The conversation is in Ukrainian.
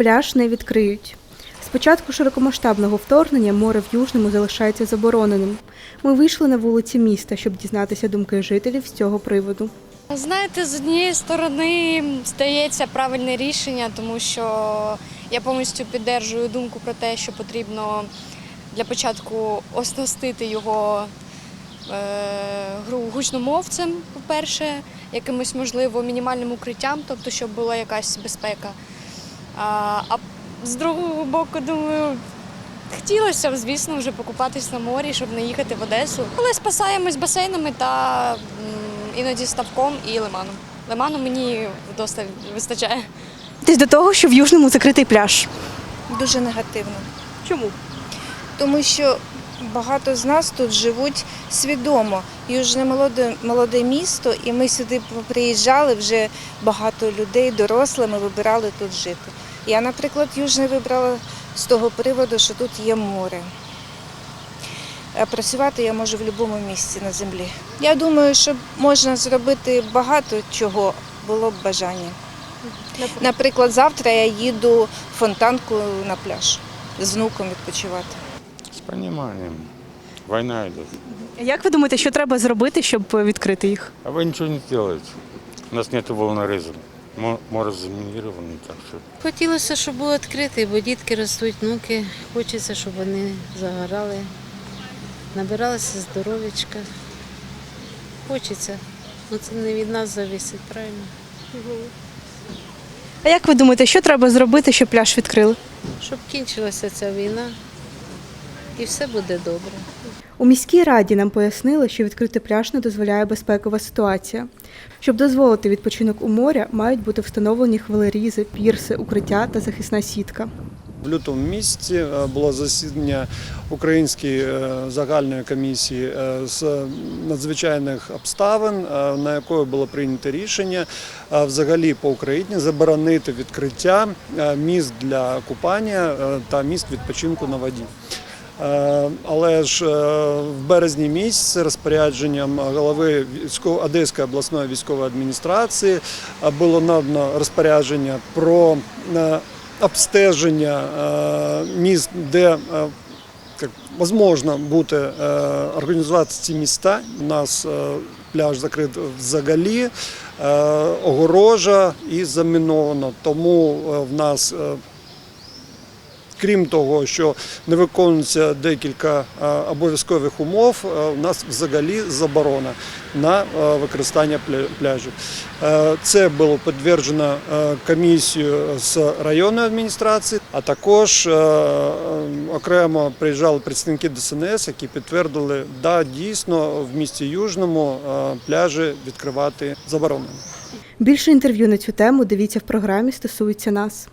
Пляж не відкриють. З початку широкомасштабного вторгнення море в Южному залишається забороненим. Ми вийшли на вулиці міста, щоб дізнатися думки жителів з цього приводу. Знаєте, з однієї сторони здається правильне рішення, тому що я повністю піддержую думку про те, що потрібно для початку оснастити його е, гру- гучномовцем, по-перше, якимось можливо мінімальним укриттям, тобто щоб була якась безпека. А, а з другого боку, думаю, хотілося б, звісно, вже покупатись на морі, щоб не їхати в Одесу. Але спасаємось басейнами та іноді ставком і лиманом. Лиману мені вдосталь вистачає. Десь до того, що в Южному закритий пляж. Дуже негативно, Чому? тому що багато з нас тут живуть свідомо. Южне молоде, молоде місто, і ми сюди приїжджали вже багато людей, дорослими вибирали тут жити. Я, наприклад, Южне вибрала з того приводу, що тут є море. А Працювати я можу в будь-якому місці на землі. Я думаю, що можна зробити багато чого, було б бажання. Наприклад, завтра я їду в фонтанку на пляж з внуком відпочивати. С пониманием. Война идет. Як ви думаєте, що треба зробити, щоб відкрити їх? А вы ничего не делаете. У нас нет волнореза. Мо- Море заминировано, так что Хотілося, щоб був відкритий, бо дітки ростуть, внуки. Хочеться, щоб вони загорали, набиралися здоров'ячка. Хочеться. Ну це не від нас зависить, правильно? А як ви думаєте, що треба зробити, щоб пляж відкрили? Щоб кінчилася ця війна і все буде добре. У міській раді нам пояснили, що відкрити пляж не дозволяє безпекова ситуація. Щоб дозволити відпочинок у моря, мають бути встановлені хвилерізи, пірси, укриття та захисна сітка. В лютому місяці е, було засідання Української е, загальної комісії е, з надзвичайних обставин, на якої було прийнято рішення взагалі по Україні заборонити відкриття місць для купання та місць відпочинку на воді. Е, Але ж е, в березні місяці розпорядженням голови Одеської обласної військової адміністрації е, було надано розпорядження про обстеження міст, де буде е, організувати ці міста. У нас пляж закрит взагалі, огорожа і заміновано. Тому в нас. Крім того, що не виконується декілька обов'язкових умов, у нас взагалі заборона на використання пля- пляжів. Це було підтверджено комісією з районної адміністрації, а також окремо приїжджали представники ДСНС, які підтвердили, да, дійсно в місті Южному пляжі відкривати заборонено. Більше інтерв'ю на цю тему дивіться в програмі стосується нас.